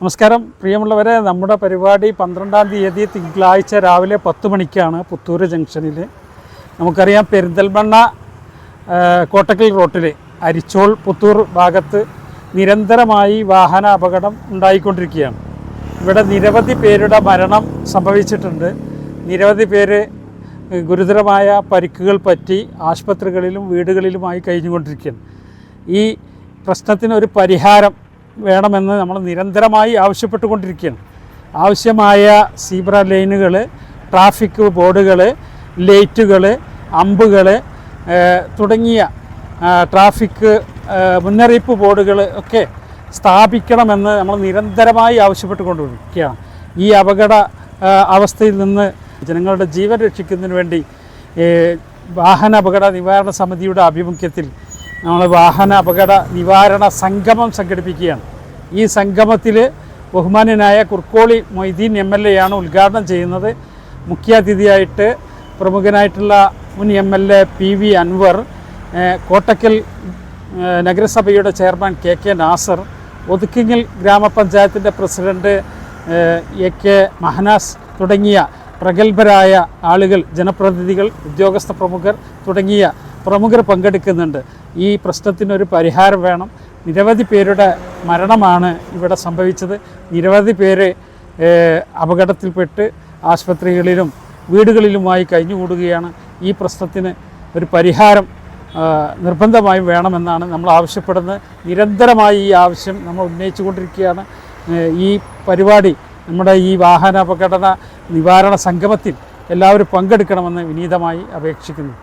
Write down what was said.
നമസ്കാരം. പ്രിയമുള്ളവരെ നമ്മുടെ പരിപാടി പന്ത്രണ്ടാം തീയതി തിങ്കളാഴ്ച രാവിലെ പത്ത് മണിക്കാണ് പുത്തൂർ ജംഗ്ഷനിൽ നമുക്കറിയാം പെരിന്തൽമണ്ണ കോട്ടക്കൽ റോട്ടിൽ അരിച്ചോൾ പുത്തൂർ ഭാഗത്ത് നിരന്തരമായി വാഹന അപകടം ഉണ്ടായിക്കൊണ്ടിരിക്കുകയാണ്. ഇവിടെ നിരവധി പേരുടെ മരണം സംഭവിച്ചിട്ടുണ്ട്. നിരവധി പേര് ഗുരുതരമായ പരിക്കുകൾ പറ്റി ആശുപത്രികളിലും വീടുകളിലുമായി കഴിഞ്ഞുകൊണ്ടിരിക്കുകയാണ്. ഈ പ്രശ്നത്തിന് ഒരു പരിഹാരം വേണമെന്ന് നമ്മൾ നിരന്തരമായി ആവശ്യപ്പെട്ടുകൊണ്ടിരിക്കുകയാണ്. ആവശ്യമായ സീബ്ര ലൈനുകൾ ട്രാഫിക് ബോർഡുകൾ ലൈറ്റുകൾ അമ്പുകൾ തുടങ്ങിയ ട്രാഫിക് മുന്നറിയിപ്പ് ബോർഡുകൾ ഒക്കെ സ്ഥാപിക്കണമെന്ന് നമ്മൾ നിരന്തരമായി ആവശ്യപ്പെട്ടുകൊണ്ടിരിക്കുകയാണ്. ഈ അപകട അവസ്ഥയിൽ നിന്ന് ജനങ്ങളുടെ ജീവൻ രക്ഷിക്കുന്നതിന് വേണ്ടി വാഹന അപകട നിവാരണ സമിതിയുടെ ആഭിമുഖ്യത്തിൽ നമ്മൾ വാഹന അപകട നിവാരണ സംഗമം സംഘടിപ്പിക്കുകയാണ്. ഈ സംഗമത്തിൽ ബഹുമാനനായ Kurukkoli Moideen M L A ആണ് ഉദ്ഘാടനം ചെയ്യുന്നത്. മുഖ്യാതിഥിയായിട്ട് പ്രമുഖനായിട്ടുള്ള മുൻ M L A P V Anvar Kottakkal നഗരസഭയുടെ chairman K K Nasar Othukkungal ഗ്രാമപഞ്ചായത്തിന്റെ പ്രസിഡന്റ് എ കെ മഹനാസ് തുടങ്ങിയ പ്രഗത്ഭരായ ആളുകൾ ജനപ്രതിനിധികൾ ഉദ്യോഗസ്ഥ പ്രമുഖർ തുടങ്ങിയ പ്രമുഖർ പങ്കെടുക്കുന്നുണ്ട്. ഈ പ്രശ്നത്തിനൊരു പരിഹാരം വേണം. നിരവധി പേരുടെ മരണമാണ് ഇവിടെ സംഭവിച്ചത്. നിരവധി പേര് അപകടത്തിൽപ്പെട്ട് ആശുപത്രികളിലും വീടുകളിലുമായി കഴിഞ്ഞുകൂടുകയാണ്. ഈ പ്രശ്നത്തിന് ഒരു പരിഹാരം നിർബന്ധമായും വേണമെന്നാണ് നമ്മൾ ആവശ്യപ്പെടുന്നത്. നിരന്തരമായി ഈ ആവശ്യം നമ്മൾ ഉന്നയിച്ചുകൊണ്ടിരിക്കുകയാണ്. കൊണ്ടിരിക്കുകയാണ് ഈ പരിപാടി നമ്മുടെ ഈ വാഹന അപകട നിവാരണ സംഗമത്തിൽ എല്ലാവരും പങ്കെടുക്കണമെന്ന് വിനീതമായി അപേക്ഷിക്കുന്നു.